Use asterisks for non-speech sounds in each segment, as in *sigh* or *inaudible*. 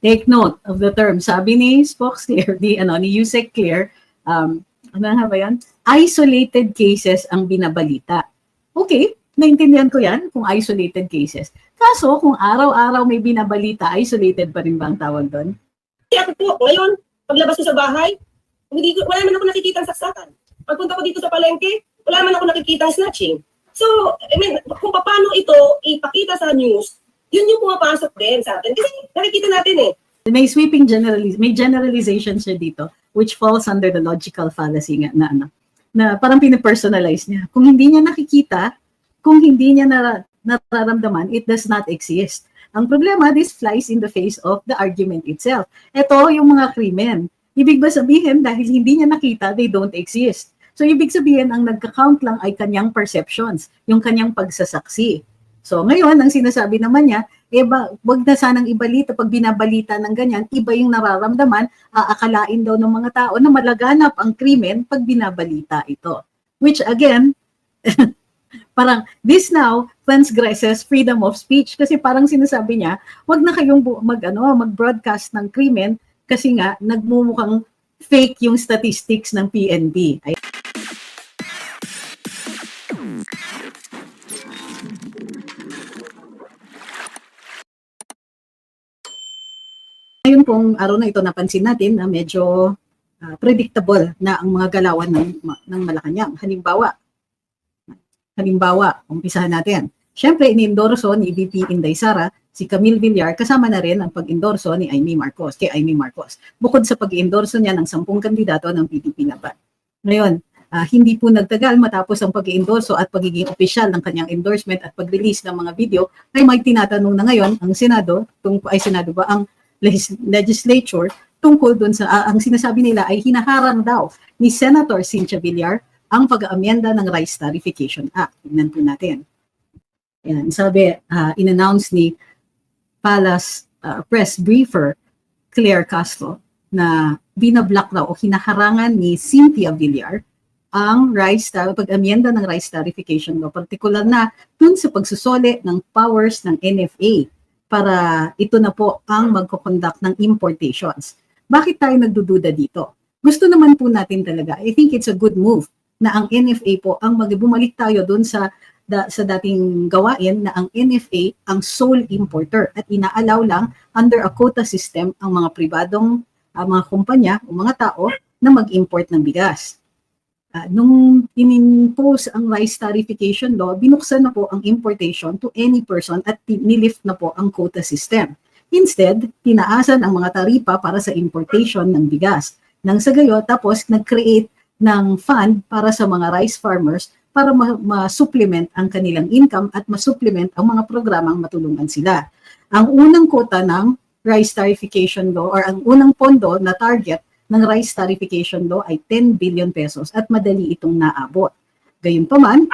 take note of the term. Sabi ni Spock Clear, di, ano, ni Yusek Clear, um, ano nga ba yan? Isolated cases ang binabalita. Okay, naintindihan ko yan kung isolated cases. Kaso, kung araw-araw may binabalita, isolated pa rin ba ang tawag doon? Kasi ako po, ngayon, paglabas ko sa bahay, hindi ko, wala man ako nakikita saksakan. Pagpunta ko dito sa palengke, wala man ako nakikita snatching. So, I mean, kung paano ito ipakita sa news, yun yung pumapasok din sa atin. Kasi nakikita natin eh. May sweeping generaliz may generalization siya dito which falls under the logical fallacy nga na ano na parang pinipersonalize niya. Kung hindi niya nakikita, kung hindi niya nara- nararamdaman, it does not exist. Ang problema, this flies in the face of the argument itself. Ito yung mga krimen. Ibig ba sabihin, dahil hindi niya nakita, they don't exist. So, ibig sabihin, ang nagka-count lang ay kanyang perceptions, yung kanyang pagsasaksi. So, ngayon, ang sinasabi naman niya, eh, ba, wag na sanang ibalita. Pag binabalita ng ganyan, iba yung nararamdaman, aakalain daw ng mga tao na malaganap ang krimen pag binabalita ito. Which again, *laughs* parang this now transgresses freedom of speech kasi parang sinasabi niya, wag na kayong mag ano, mag-broadcast ng krimen kasi nga nagmumukhang fake yung statistics ng PNP. Ay- Pong araw na ito napansin natin na medyo ah, predictable na ang mga galawan ng, ng Malacanang. Halimbawa, halimbawa, umpisahan natin. Siyempre, iniendorso ni VP Inday Sara si Camille Villar kasama na rin ang pag-endorso ni Amy Marcos, kay Amy Marcos. Bukod sa pag-endorso niya ng sampung kandidato ng PDP Laban. Ngayon, ah, hindi po nagtagal matapos ang pag-endorso at pagiging opisyal ng kanyang endorsement at pag-release ng mga video, ay may tinatanong na ngayon ang Senado, tung ay Senado ba, ang legislature tungkol dun sa, ah, ang sinasabi nila ay hinaharang daw ni Senator Cynthia Villar ang pag-amyenda ng Rice Tarification Act. Tingnan po natin. Yan, sabi, ah, in-announce ni Palace ah, press briefer Claire Castro na binablock daw o hinaharangan ni Cynthia Villar ang rice pag-amyenda ng rice tarification law, particular na dun sa pagsusoli ng powers ng NFA para ito na po ang magkoconduct ng importations. Bakit tayo nagdududa dito? Gusto naman po natin talaga, I think it's a good move na ang NFA po ang magbumalik tayo doon sa da, sa dating gawain na ang NFA ang sole importer at inaalaw lang under a quota system ang mga pribadong ah, mga kumpanya o mga tao na mag-import ng bigas. Ah, nung in-impose ang rice tarification law, binuksan na po ang importation to any person at nilift na po ang quota system. Instead, tinaasan ang mga taripa para sa importation ng bigas. Nang sa gayo, tapos nag-create ng fund para sa mga rice farmers para ma- ma-supplement ang kanilang income at ma-supplement ang mga programang matulungan sila. Ang unang quota ng rice tarification law or ang unang pondo na target ng rice tarification law ay 10 billion pesos at madali itong naabot. Gayunpaman,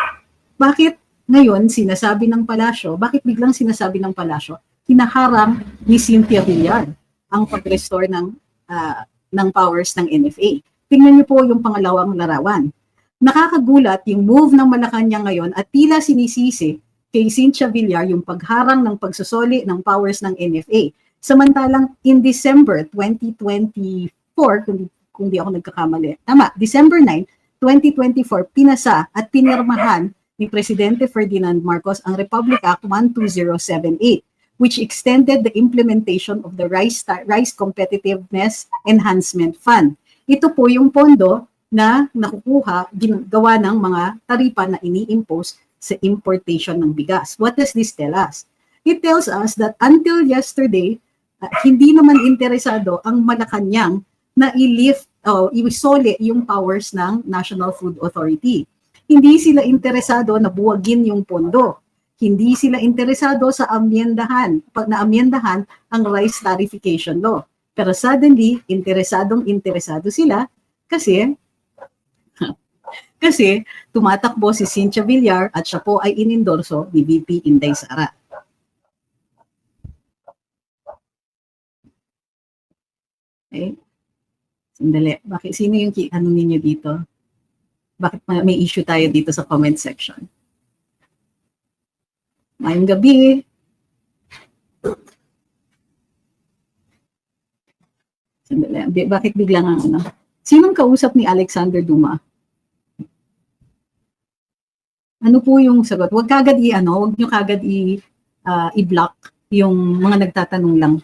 bakit ngayon sinasabi ng palasyo, bakit biglang sinasabi ng palasyo, hinaharang ni Cynthia Villar ang pag-restore ng, ah, ng powers ng NFA. Tingnan niyo po yung pangalawang larawan. Nakakagulat yung move ng Malacanang ngayon at tila sinisisi kay Cynthia Villar yung pagharang ng pagsusoli ng powers ng NFA. Samantalang in December 2024, kung, kung di ako nagkakamali, tama, December 9, 2024, pinasa at pinirmahan ni Presidente Ferdinand Marcos ang Republic Act 12078 which extended the implementation of the Rice, Rice Competitiveness Enhancement Fund. Ito po yung pondo na nakukuha, gawa ng mga taripa na ini-impose sa importation ng bigas. What does this tell us? It tells us that until yesterday, uh, hindi naman interesado ang Malacanang na i-lift o iwisole yung powers ng National Food Authority. Hindi sila interesado na buwagin yung pondo. Hindi sila interesado sa amyendahan, pag naamyendahan ang rice tarification law. Pero suddenly, interesadong interesado sila kasi *laughs* kasi tumatakbo si Cynthia Villar at siya po ay inendorso ni VP Inday Sara. Okay? Sandali. Bakit, sino yung ano ninyo dito? Bakit ma- may issue tayo dito sa comment section? Ngayong gabi, Sandali, bakit biglang ang ano? Sinong kausap ni Alexander Duma? Ano po yung sagot? Huwag kagad i ano, huwag nyo kagad i ah, i-block yung mga nagtatanong lang.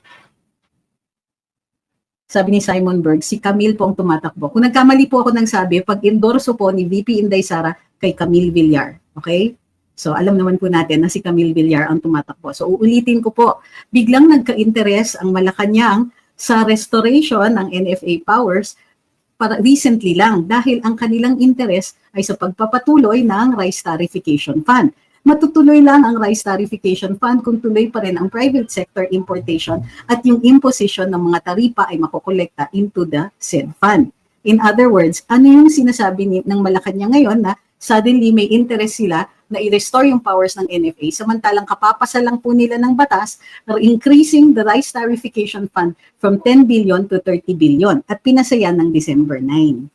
Sabi ni Simon Berg, si Camille po ang tumatakbo. Kung nagkamali po ako ng sabi, pag endorso po ni VP Inday Sara kay Camille Villar. Okay? So alam naman po natin na si Camille Villar ang tumatakbo. So uulitin ko po, biglang nagka-interes ang Malacanang sa restoration ng NFA powers para recently lang dahil ang kanilang interes ay sa pagpapatuloy ng rice tarification fund. Matutuloy lang ang rice tarification fund kung tuloy pa rin ang private sector importation at yung imposition ng mga taripa ay makukolekta into the said fund. In other words, ano yung sinasabi ni, ng Malacanang ngayon na suddenly may interest sila na i-restore yung powers ng NFA samantalang kapapasa lang po nila ng batas na increasing the rice tarification fund from 10 billion to 30 billion at pinasaya ng December 9.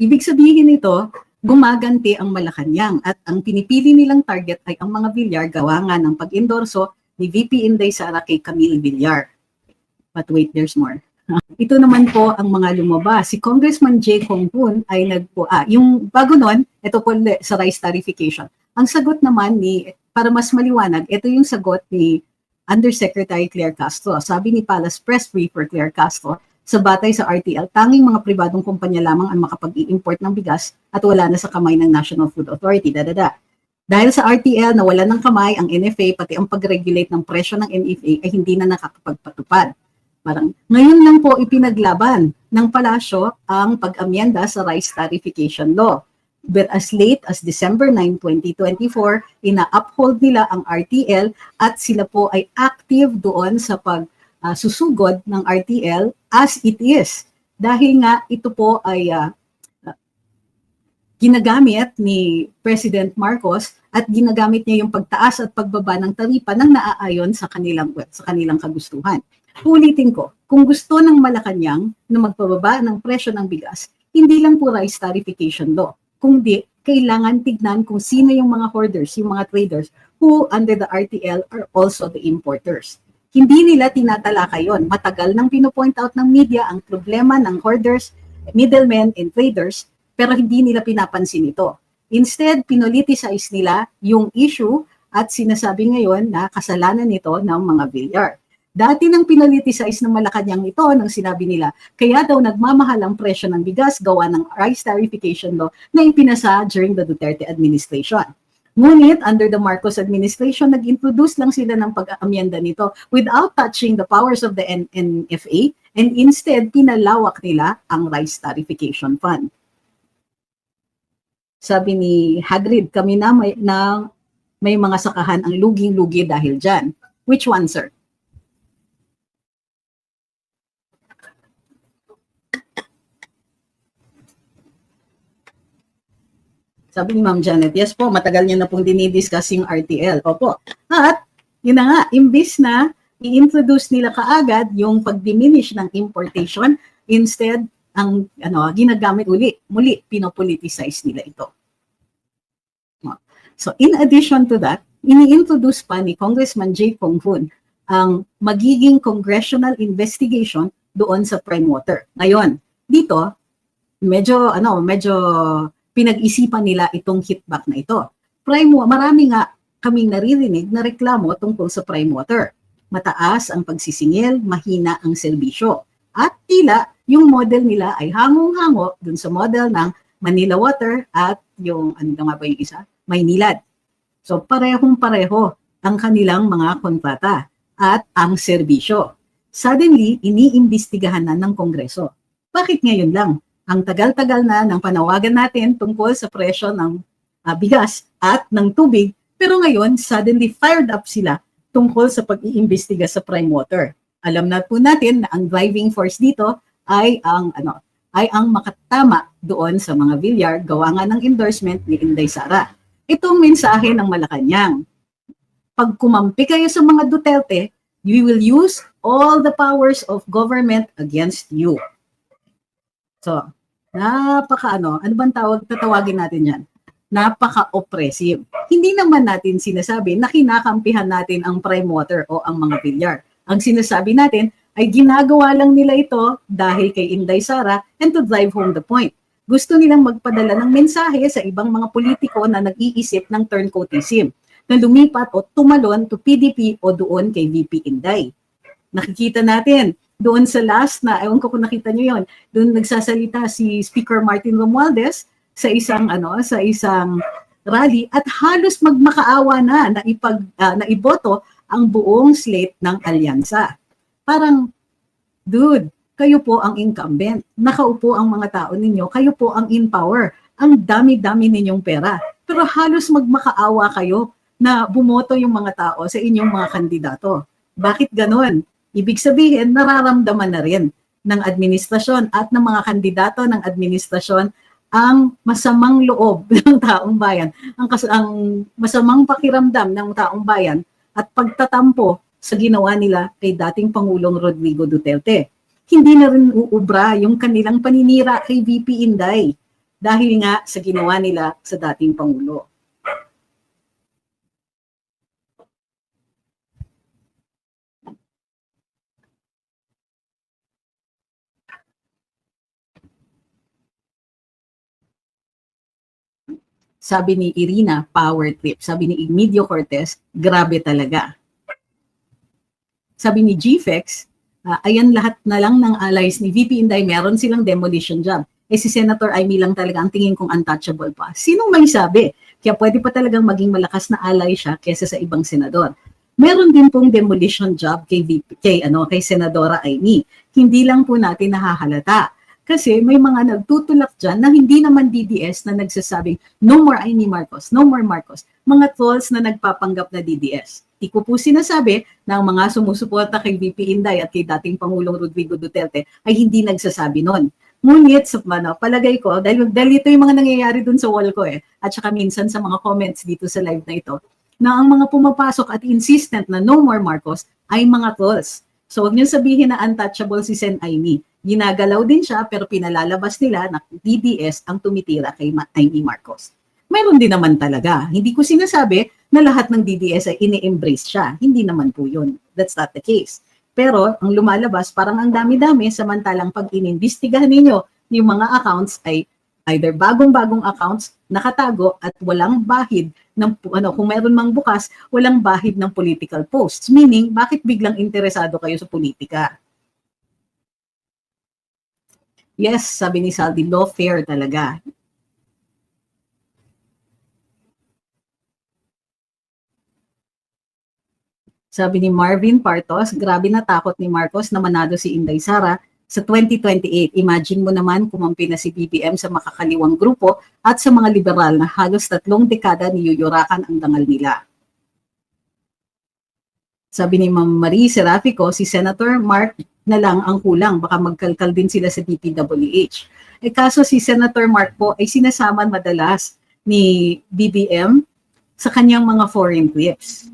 Ibig sabihin nito, gumaganti ang Malacanang at ang pinipili nilang target ay ang mga Villar gawa nga ng pag-endorso ni VP Inday Sara kay Camille Villar. But wait, there's more. *laughs* Ito naman po ang mga lumabas. Si Congressman J. Kongpun ay nagpo, ah, yung bago nun, ito po sa rice tarification. Ang sagot naman ni, para mas maliwanag, ito yung sagot ni Undersecretary Claire Castro. Sabi ni Palace Press Briefer Claire Castro, sa batay sa RTL, tanging mga pribadong kumpanya lamang ang makapag-i-import ng bigas at wala na sa kamay ng National Food Authority. Dadada. Dahil sa RTL na wala ng kamay ang NFA, pati ang pag-regulate ng presyo ng NFA ay hindi na nakakapagpatupad. Parang ngayon lang po ipinaglaban ng palasyo ang pag-amyenda sa rice tarification law. But as late as December 9, 2024, ina-uphold nila ang RTL at sila po ay active doon sa pag ah, susugod ng RTL as it is. Dahil nga ito po ay ah, ginagamit ni President Marcos at ginagamit niya yung pagtaas at pagbaba ng taripa nang naaayon sa kanilang sa kanilang kagustuhan. Ulitin ko, kung gusto ng Malacanang na magpababa ng presyo ng bigas, hindi lang po rice tarification law, kundi kailangan tignan kung sino yung mga hoarders, yung mga traders who under the RTL are also the importers. Hindi nila tinatalakay yon. Matagal nang pinupoint out ng media ang problema ng hoarders, middlemen, and traders, pero hindi nila pinapansin ito. Instead, pinoliticize nila yung issue at sinasabi ngayon na kasalanan nito ng mga Villar. Dati nang pinoliticize ng Malacanang ito nang sinabi nila, kaya daw nagmamahal ang presyo ng bigas gawa ng rice tarification law na ipinasa during the Duterte administration. Ngunit under the Marcos administration, nag-introduce lang sila ng pag-aamyenda nito without touching the powers of the N- NFA and instead pinalawak nila ang rice tarification fund. Sabi ni Hagrid, kami na may, na may mga sakahan ang luging-lugi dahil dyan. Which one, sir? Sabi ni Ma'am Janet, yes po, matagal niya na pong dinidiscuss yung RTL. Opo. At, yun na nga, imbis na i-introduce nila kaagad yung pag-diminish ng importation, instead, ang ano, ginagamit uli, muli, pinopoliticize nila ito. So, in addition to that, ini-introduce pa ni Congressman J. Conghun ang magiging congressional investigation doon sa prime water. Ngayon, dito, medyo, ano, medyo pinag-isipan nila itong hitback na ito. Prime marami nga kaming naririnig na reklamo tungkol sa prime water. Mataas ang pagsisingil, mahina ang serbisyo. At tila yung model nila ay hangong-hango dun sa model ng Manila Water at yung ano nga ba yung isa? Maynilad. So parehong pareho ang kanilang mga kontrata at ang serbisyo. Suddenly, iniimbestigahan na ng Kongreso. Bakit ngayon lang? Ang tagal-tagal na ng panawagan natin tungkol sa presyo ng ah, bigas at ng tubig, pero ngayon suddenly fired up sila tungkol sa pag-iimbestiga sa prime water. Alam na po natin na ang driving force dito ay ang ano, ay ang makatama doon sa mga Villar gawa nga ng endorsement ni Inday Sara. Itong mensahe ng Malacanang. Pag kumampi kayo sa mga Duterte, we will use all the powers of government against you. So, napaka ano, ano bang tawag, tatawagin natin yan? Napaka-oppressive. Hindi naman natin sinasabi na kinakampihan natin ang prime water o ang mga bilyar. Ang sinasabi natin, ay ginagawa lang nila ito dahil kay Inday Sara and to drive home the point. Gusto nilang magpadala ng mensahe sa ibang mga politiko na nag-iisip ng turncoatism na lumipat o tumalon to PDP o doon kay VP Inday. Nakikita natin doon sa last na, ewan ko kung nakita nyo yon, doon nagsasalita si Speaker Martin Romualdez sa isang ano sa isang rally at halos magmakaawa na na ipag ah, na iboto ang buong slate ng alyansa. Parang dude, kayo po ang incumbent. Nakaupo ang mga tao ninyo, kayo po ang in power. Ang dami-dami ninyong pera. Pero halos magmakaawa kayo na bumoto yung mga tao sa inyong mga kandidato. Bakit ganon? Ibig sabihin, nararamdaman na rin ng administrasyon at ng mga kandidato ng administrasyon ang masamang loob *laughs* ng taong bayan, ang, kas- ang masamang pakiramdam ng taong bayan at pagtatampo sa ginawa nila kay dating Pangulong Rodrigo Duterte. Hindi na rin uubra yung kanilang paninira kay VP Inday dahil nga sa ginawa nila sa dating Pangulo. Sabi ni Irina, power trip. Sabi ni Igmedio Cortez, grabe talaga. Sabi ni GFEX, ah, ayan lahat na lang ng allies ni VP Inday, meron silang demolition job. Eh si Senator Amy lang talaga ang tingin kong untouchable pa. Sinong may sabi? Kaya pwede pa talagang maging malakas na ally siya kesa sa ibang senador. Meron din pong demolition job kay, VP, kay, ano, kay Senadora Amy. Hindi lang po natin nahahalata. Kasi may mga nagtutulak dyan na hindi naman DDS na nagsasabing, no more Amy Marcos, no more Marcos. Mga trolls na nagpapanggap na DDS. Di ko po sinasabi na ang mga sumusuporta kay VP Inday at kay dating Pangulong Rodrigo Duterte ay hindi nagsasabi nun. Ngunit, sa ano, palagay ko, dahil, dahil ito yung mga nangyayari dun sa wall ko eh, at saka minsan sa mga comments dito sa live na ito, na ang mga pumapasok at insistent na no more Marcos ay mga trolls. So huwag niyo sabihin na untouchable si Sen Aimee. Ginagalaw din siya pero pinalalabas nila na DDS ang tumitira kay Aimee Marcos. Mayroon din naman talaga. Hindi ko sinasabi na lahat ng DDS ay ini-embrace siya. Hindi naman po yun. That's not the case. Pero ang lumalabas parang ang dami-dami samantalang pag inimbestigahan ninyo yung mga accounts ay either bagong-bagong accounts nakatago at walang bahid ng ano kung meron mang bukas walang bahid ng political posts meaning bakit biglang interesado kayo sa politika Yes, sabi ni Saldi, lawfare talaga. Sabi ni Marvin Partos, grabe na takot ni Marcos na manalo si Inday Sara sa 2028. Imagine mo naman kumampi na si BBM sa makakaliwang grupo at sa mga liberal na halos tatlong dekada niyuyurakan ang dangal nila. Sabi ni Ma'am Marie Serafico, si Senator Mark na lang ang kulang. Baka magkalkal din sila sa DPWH. Eh kaso si Senator Mark po ay sinasama madalas ni BBM sa kanyang mga foreign trips.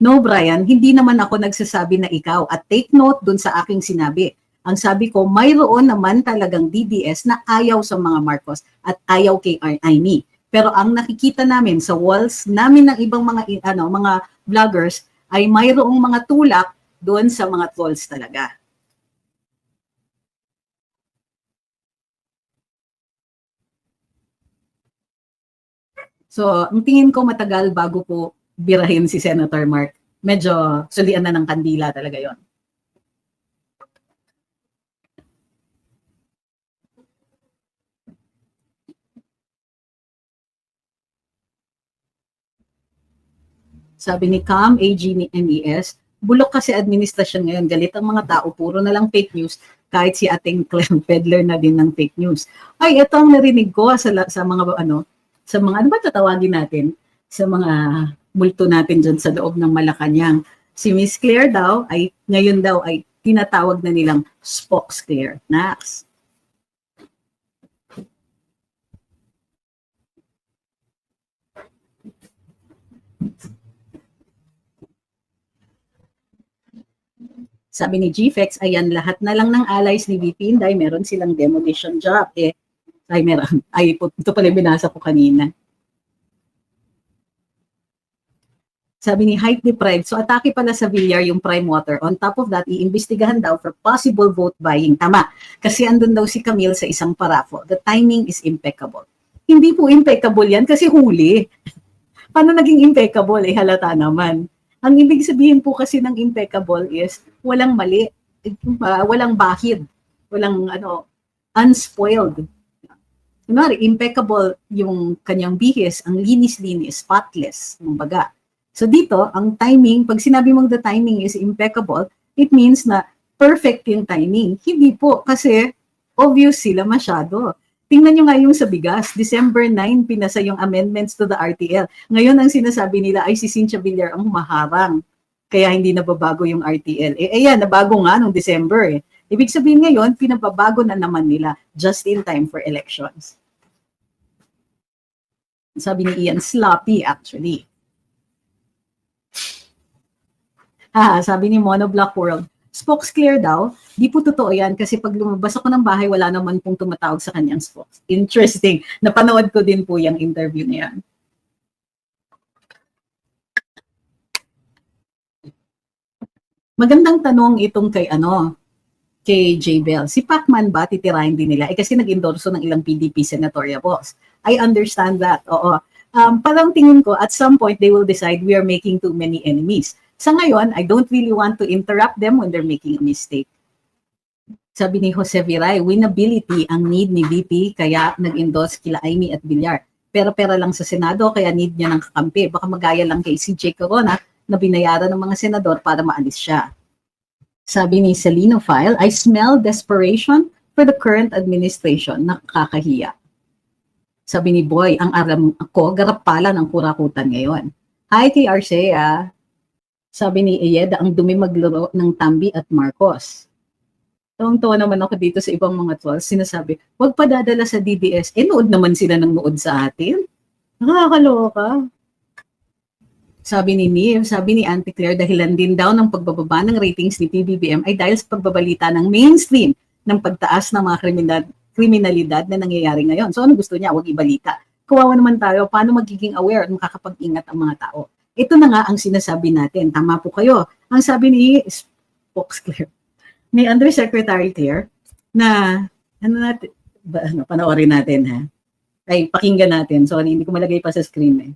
No, Brian, hindi naman ako nagsasabi na ikaw. At take note dun sa aking sinabi. Ang sabi ko, mayroon naman talagang DDS na ayaw sa mga Marcos at ayaw kay Aimee. Pero ang nakikita namin sa walls namin ng ibang mga ano mga vloggers ay mayroong mga tulak doon sa mga trolls talaga. So, ang tingin ko matagal bago po birahin si Senator Mark. Medyo sulian na ng kandila talaga yon. Sabi ni Cam, AG ni MES, bulok kasi administrasyon ngayon, galit ang mga tao, puro na lang fake news, kahit si ating *laughs* Clem Pedler na din ng fake news. Ay, ito ang narinig ko sa, la- sa mga ano, sa mga, ano ba tatawagin natin? Sa mga multo natin dyan sa loob ng Malacanang. Si Miss Claire daw ay, ngayon daw ay tinatawag na nilang Spokes Claire. Nax. Sabi ni GFEX, ayan, lahat na lang ng allies ni VP Inday, meron silang demolition job. Eh, ay, meron. Ay, ito pala binasa ko kanina. Sabi ni height deprived. So atake pala sa Villar yung prime water. On top of that, iimbestigahan daw for possible vote buying. Tama. Kasi andun daw si Camille sa isang parafo. The timing is impeccable. Hindi po impeccable yan kasi huli. *laughs* Paano naging impeccable? Eh halata naman. Ang ibig sabihin po kasi ng impeccable is walang mali, uh, walang bahid, walang ano, unspoiled. Kunwari, impeccable yung kanyang bihis, ang linis-linis, spotless, kumbaga. So dito, ang timing, pag sinabi mong the timing is impeccable, it means na perfect yung timing. Hindi po, kasi obvious sila masyado. Tingnan nyo nga yung sa bigas, December 9, pinasa yung amendments to the RTL. Ngayon, ang sinasabi nila ay si Cynthia Villar ang maharang. Kaya hindi nababago yung RTL. Eh, ayan, nabago nga nung December eh. Ibig sabihin ngayon, pinababago na naman nila just in time for elections. Sabi ni Ian, sloppy actually. Ah, sabi ni Mono Black World, spokes clear daw. Di po totoo yan kasi pag lumabas ako ng bahay, wala naman pong tumatawag sa kanyang spokes. Interesting. *laughs* Napanood ko din po yung interview niya. Magandang tanong itong kay ano, kay J. Bell. Si Pacman ba titirahin din nila? Eh kasi nag-endorso ng ilang PDP senatorial boss. I understand that. Oo. Um, parang tingin ko, at some point, they will decide we are making too many enemies. Sa ngayon, I don't really want to interrupt them when they're making a mistake. Sabi ni Jose Viray, winnability ang need ni VP kaya nag-endorse kila Amy at Villar. Pero pera lang sa Senado kaya need niya ng kakampi. Baka magaya lang kay CJ Corona na binayaran ng mga senador para maalis siya. Sabi ni Celino File, I smell desperation for the current administration. Nakakahiya. Sabi ni Boy, ang aram ko, garap pala ng kurakutan ngayon. Hi kay Arcea. Sabi ni Eyeda, ang dumi maglaro ng Tambi at Marcos. Tawang-tawa naman ako dito sa ibang mga trolls. Sinasabi, wag pa dadala sa DDS. Eh, nood naman sila ng nood sa atin. Nakakaloka. Sabi ni Neil, sabi ni Auntie Claire, dahilan din daw ng pagbababa ng ratings ni PBBM ay dahil sa pagbabalita ng mainstream ng pagtaas ng mga kriminal, kriminalidad na nangyayari ngayon. So ano gusto niya? Huwag ibalita. Kawawa naman tayo, paano magiging aware at makakapag-ingat ang mga tao? Ito na nga ang sinasabi natin. Tama po kayo. Ang sabi ni Fox Claire, ni Undersecretary Claire, na ano natin, ba, ano, panoorin natin ha. Ay, pakinggan natin. Sorry, hindi ko malagay pa sa screen eh.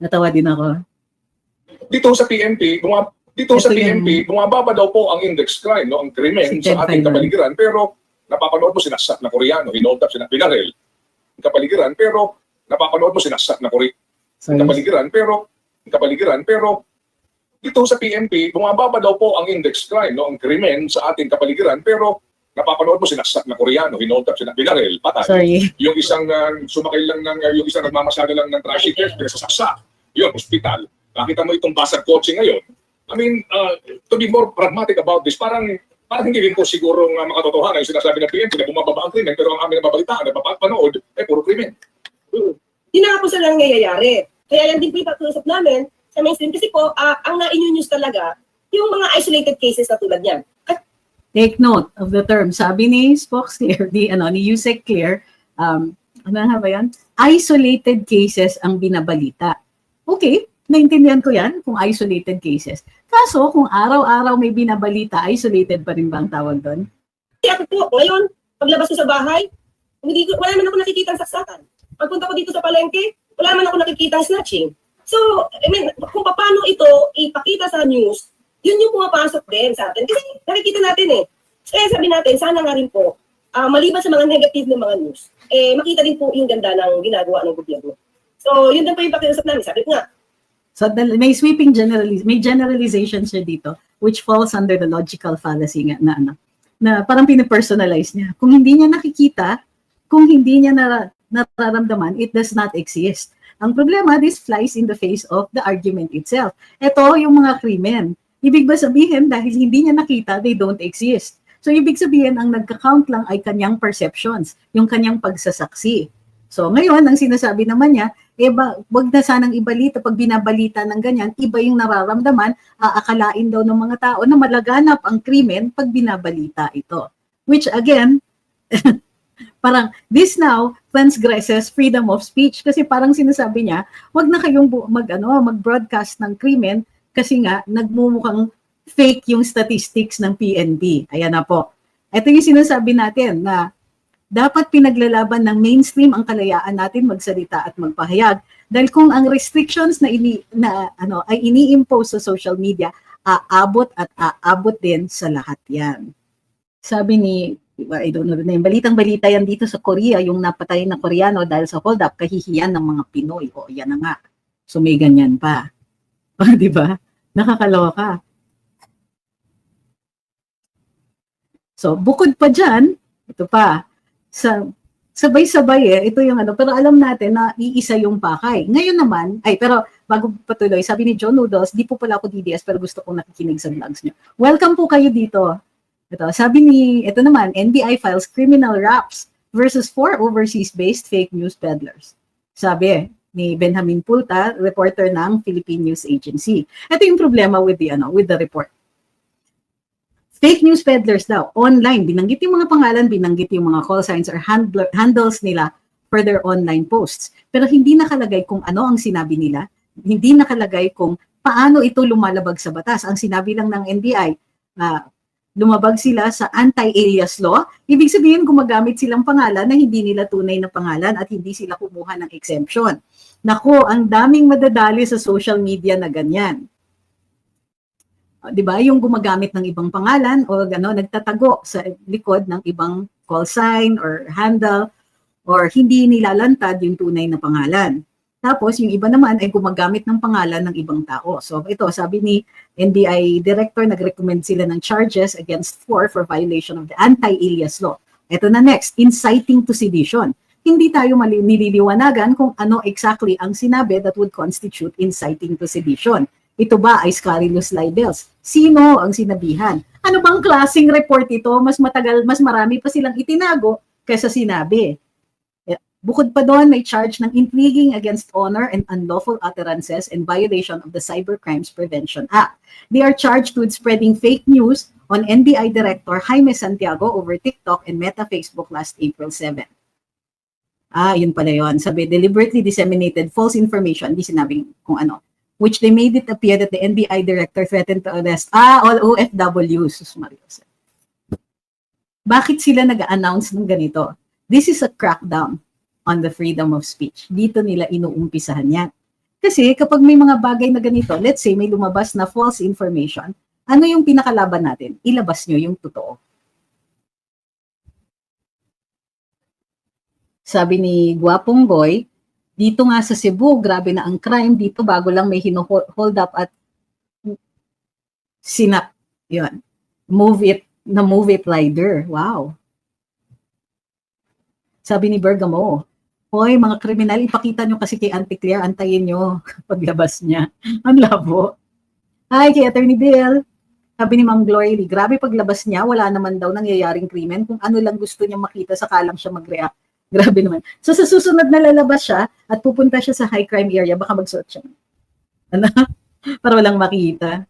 Natawa din ako. dito sa PNP, bumab dito sa Ito yung- PNP, bumababa daw po ang index crime, no, ang krimen Si sa ating kapaligiran, pero napapanood mo sinasat na Koreano, hinold up sina Pinarel, kapaligiran, pero napapanood mo sinasat na Kore Sorry. kapaligiran, pero kapaligiran, pero dito sa PNP, bumababa daw po ang index crime, no, ang krimen sa ating kapaligiran, pero napapanood mo sinasat na Koreano, hinold up sina Pinarel, patay. Sorry. Yung isang uh, sumakay lang ng, uh, yung isang nagmamasada lang ng traffic test, pero sa saksa, yun, hospital. Nakita mo itong basag kotse ngayon. I mean, uh, to be more pragmatic about this, parang parang hindi rin po siguro uh, makatotohanan yung sinasabi ng PNP na bumababa ang krimen, pero ang aming nababalitaan, napapanood, eh puro krimen. Yun na sa nangyayari. Kaya yan din po yung pag-uusap namin sa mainstream. Kasi po, ah, ang na-news talaga, yung mga isolated cases na tulad yan. At Take note of the term. Sabi ni Spox Clear, di, ano, ni Yusek Clear, um, ano nga ba yan? Isolated cases ang binabalita. Okay, naintindihan ko yan kung isolated cases. Kaso, kung araw-araw may binabalita, isolated pa rin ba ang tawag doon? Ako po, ngayon, paglabas ko sa bahay, hindi ko, wala man ako nakikita saksakan. Pagpunta ko dito sa palengke, wala man ako nakikita snatching. So, I mean, kung paano ito ipakita sa news, yun yung pumapasok din sa atin. Kasi nakikita natin eh. Kaya sabi natin, sana nga rin po, ah, maliban sa mga negative na mga news, eh, makita din po yung ganda ng ginagawa ng gobyerno. So, yun din po yung pakiusap namin. Sabi ko nga, So, may sweeping generaliz may generalization siya dito, which falls under the logical fallacy nga na ano, na parang pinipersonalize niya. Kung hindi niya nakikita, kung hindi niya nara- nararamdaman, it does not exist. Ang problema, this flies in the face of the argument itself. Ito yung mga krimen. Ibig ba sabihin, dahil hindi niya nakita, they don't exist. So, ibig sabihin, ang nagka-count lang ay kanyang perceptions, yung kanyang pagsasaksi. So, ngayon, ang sinasabi naman niya, eh, ba, wag na sanang ibalita. Pag binabalita ng ganyan, iba yung nararamdaman, aakalain daw ng mga tao na malaganap ang krimen pag binabalita ito. Which again, *laughs* Parang, this now transgresses freedom of speech kasi parang sinasabi niya, wag na kayong mag, ano, mag-broadcast ng krimen kasi nga nagmumukhang fake yung statistics ng PNP. Ayan na po. Ito yung sinasabi natin na dapat pinaglalaban ng mainstream ang kalayaan natin magsalita at magpahayag dahil kung ang restrictions na ini na ano ay ini-impose sa social media aabot at aabot din sa lahat 'yan. Sabi ni I don't know na yung balitang balita yan dito sa Korea yung napatay na Koreano dahil sa hold up kahihiyan ng mga Pinoy. O yan na nga. So may ganyan pa. *laughs* O, ba? Nakakaloka. So, bukod pa dyan, ito pa, sa sabay-sabay eh, ito yung ano, pero alam natin na iisa yung pakay. Ngayon naman, ay pero bago patuloy, sabi ni John Noodles, di po pala ako DDS pero gusto kong nakikinig sa vlogs niyo. Welcome po kayo dito. Ito, sabi ni, ito naman, NBI files criminal raps versus four overseas-based fake news peddlers. Sabi ni Benjamin Pulta, reporter ng Philippine News Agency. Ito yung problema with the ano, with the report fake news peddlers daw, online, binanggit yung mga pangalan, binanggit yung mga call signs or handler, handles nila for their online posts. Pero hindi nakalagay kung ano ang sinabi nila, hindi nakalagay kung paano ito lumalabag sa batas. Ang sinabi lang ng NBI, uh, lumabag sila sa anti-alias law. Ibig sabihin, gumagamit silang pangalan na hindi nila tunay na pangalan at hindi sila kumuha ng exemption. Nako, ang daming madadali sa social media na ganyan. 'di ba? Yung gumagamit ng ibang pangalan o ano, nagtatago sa likod ng ibang call sign or handle or hindi nilalantad yung tunay na pangalan. Tapos yung iba naman ay gumagamit ng pangalan ng ibang tao. So ito, sabi ni NBI director, nag-recommend sila ng charges against four for violation of the anti-alias law. Ito na next, inciting to sedition. Hindi tayo nililiwanagan kung ano exactly ang sinabi that would constitute inciting to sedition. Ito ba ay scurrilous libels? Sino ang sinabihan? Ano bang klaseng report ito? Mas matagal, mas marami pa silang itinago kaysa sinabi. Bukod pa doon, may charge ng intriguing against honor and unlawful utterances and violation of the Cybercrimes Prevention Act. They are charged with spreading fake news on NBI Director Jaime Santiago over TikTok and Meta Facebook last April 7. Ah, yun pala yun. Sabi, deliberately disseminated false information. Hindi sinabing kung ano which they made it appear that the NBI director threatened to arrest ah, all OFWs. Sus. Bakit sila nag-announce ng ganito? This is a crackdown on the freedom of speech. Dito nila inuumpisahan yan. Kasi kapag may mga bagay na ganito, let's say may lumabas na false information, ano yung pinakalaban natin? Ilabas nyo yung totoo. Sabi ni Guapong Boy, dito nga sa Cebu, grabe na ang crime dito bago lang may hino-hold up at sinap. Yun. Move it, na move it rider. Wow. Sabi ni Bergamo, Hoy, mga kriminal, ipakita nyo kasi kay Auntie Claire, antayin nyo *laughs* paglabas niya. Ang labo. Hi, kay Attorney Bill. Sabi ni Ma'am Glory grabe paglabas niya, wala naman daw nangyayaring krimen. Kung ano lang gusto niya makita, saka lang siya mag-react. *laughs* Grabe naman. So sa susunod na lalabas siya at pupunta siya sa high crime area, baka magsuot siya. Ano? *laughs* Para walang makita.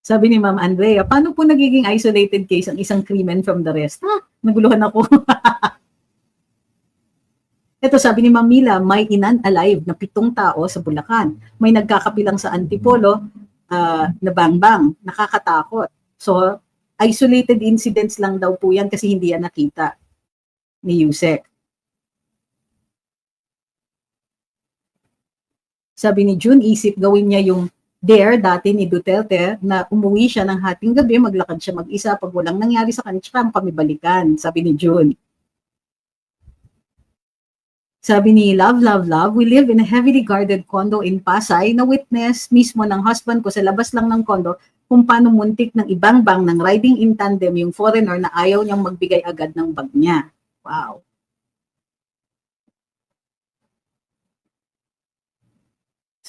Sabi ni Ma'am Andrea, paano po nagiging isolated case ang isang krimen from the rest? Ha? Naguluhan ako. *laughs* Ito sabi ni Ma'am Mila, may inan alive na pitong tao sa Bulacan. May nagkakapilang sa Antipolo uh, na bang-bang. Nakakatakot. So, isolated incidents lang daw po yan kasi hindi yan nakita ni Yusek. Sabi ni June, isip gawin niya yung dare dati ni Duterte na umuwi siya ng hating gabi, maglakad siya mag-isa pag walang nangyari sa kanya, tsaka kami balikan, sabi ni June. Sabi ni Love, Love, Love, we live in a heavily guarded condo in Pasay na witness mismo ng husband ko sa labas lang ng condo kung paano muntik ng ibang bang ng riding in tandem yung foreigner na ayaw niyang magbigay agad ng bag niya. Wow.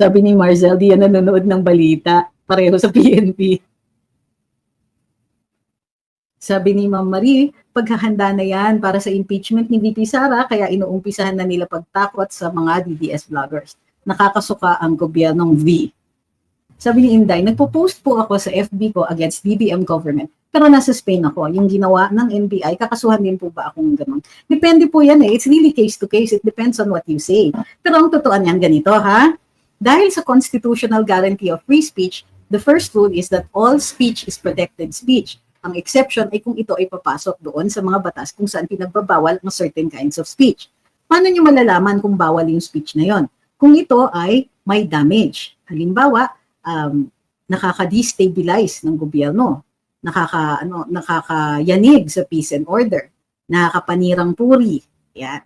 Sabi ni Marcel, di yan nanonood ng balita. Pareho sa PNP. Sabi ni Ma'am Marie, paghahanda na yan para sa impeachment ni VP Sara, kaya inuumpisahan na nila pagtakot sa mga DDS vloggers. Nakakasuka ang gobyernong V. Sabi ni Inday, nagpo-post po ako sa FB ko against BBM government. Pero nasa Spain ako. Yung ginawa ng NBI, kakasuhan din po ba akong ganun? Depende po yan eh. It's really case to case. It depends on what you say. Pero ang totoo niyan ganito ha. Dahil sa constitutional guarantee of free speech, the first rule is that all speech is protected speech. Ang exception ay kung ito ay papasok doon sa mga batas kung saan pinagbabawal ng certain kinds of speech. Paano nyo malalaman kung bawal yung speech na yon? Kung ito ay may damage. Halimbawa, um, nakaka-destabilize ng gobyerno, nakaka ano nakakayanig sa peace and order, nakakapanirang puri. Yan.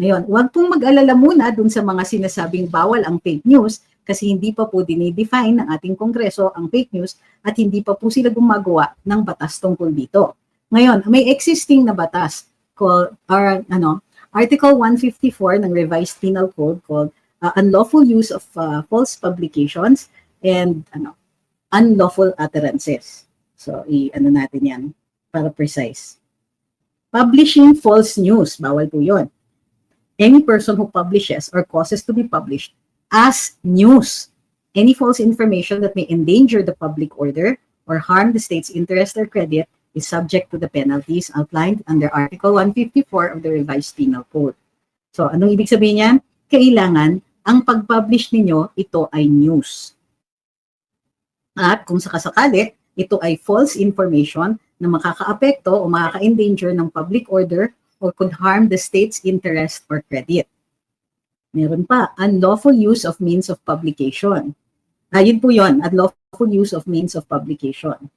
Ngayon, huwag pong mag-alala muna dun sa mga sinasabing bawal ang fake news kasi hindi pa po dinidefine ng ating kongreso ang fake news at hindi pa po sila gumagawa ng batas tungkol dito. Ngayon, may existing na batas called or ano, Article 154 ng Revised Penal Code called uh, unlawful use of uh, false publications and ano, unlawful utterances. So, i-ano natin yan para precise. Publishing false news, bawal po yun. Any person who publishes or causes to be published as news any false information that may endanger the public order or harm the state's interest or credit is subject to the penalties outlined under Article 154 of the Revised Penal Code. So, anong ibig sabihin niyan? Kailangan ang pag-publish ninyo, ito ay news. At kung sakasakali, ito ay false information na makakaapekto o makaka-endanger ng public order or could harm the state's interest or credit. Meron pa, unlawful use of means of publication. Ayun po yon, unlawful use of means of publication.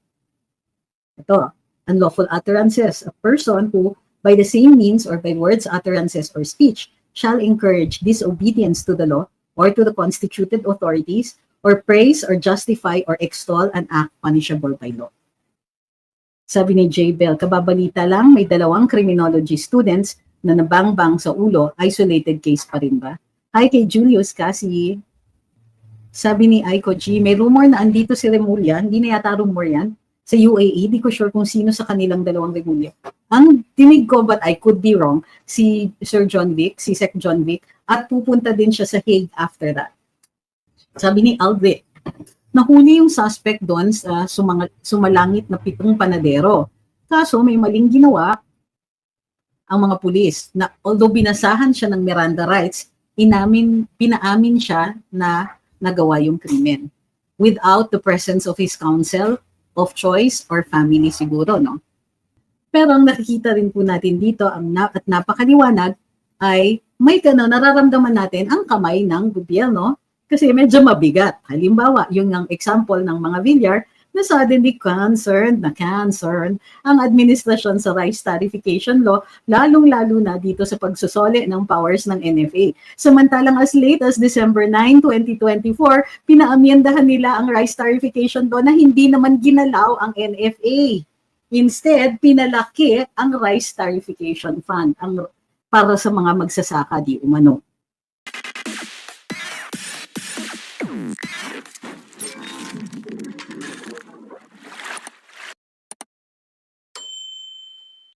Ito, unlawful utterances. A person who, by the same means or by words, utterances, or speech, shall encourage disobedience to the law or to the constituted authorities or praise or justify or extol an act punishable by law. Sabi ni J. Bell, kababalita lang, may dalawang criminology students na nabangbang sa ulo, isolated case pa rin ba? Hi kay Julius kasi sabi ni Aiko G, may rumor na andito si Remulla, hindi na yata rumor yan, sa UAE, di ko sure kung sino sa kanilang dalawang Remulla. Ang tinig ko, but I could be wrong, si Sir John Vic, si Sec John Vic, at pupunta din siya sa Hague after that. Sabi ni Aldrich, nahuli yung suspect doon sa sumanga, sumalangit na pitong panadero. Kaso may maling ginawa ang mga pulis na although binasahan siya ng Miranda rights, inamin, pinaamin siya na nagawa yung krimen without the presence of his counsel of choice or family siguro, no? Pero ang nakikita rin po natin dito ang na, at napakaliwanag ay may gano'n, nararamdaman natin ang kamay ng gobyerno kasi medyo mabigat. Halimbawa, yung ang example ng mga Villar na suddenly concerned, na concerned ang administrasyon sa rice tarification law, lalong-lalo na dito sa pagsusoli ng powers ng NFA. Samantalang as late as December 9, 2024, pinaamyendahan nila ang rice tarification law na hindi naman ginalaw ang NFA. Instead, pinalaki ang rice tarification fund ang para sa mga magsasaka di umano.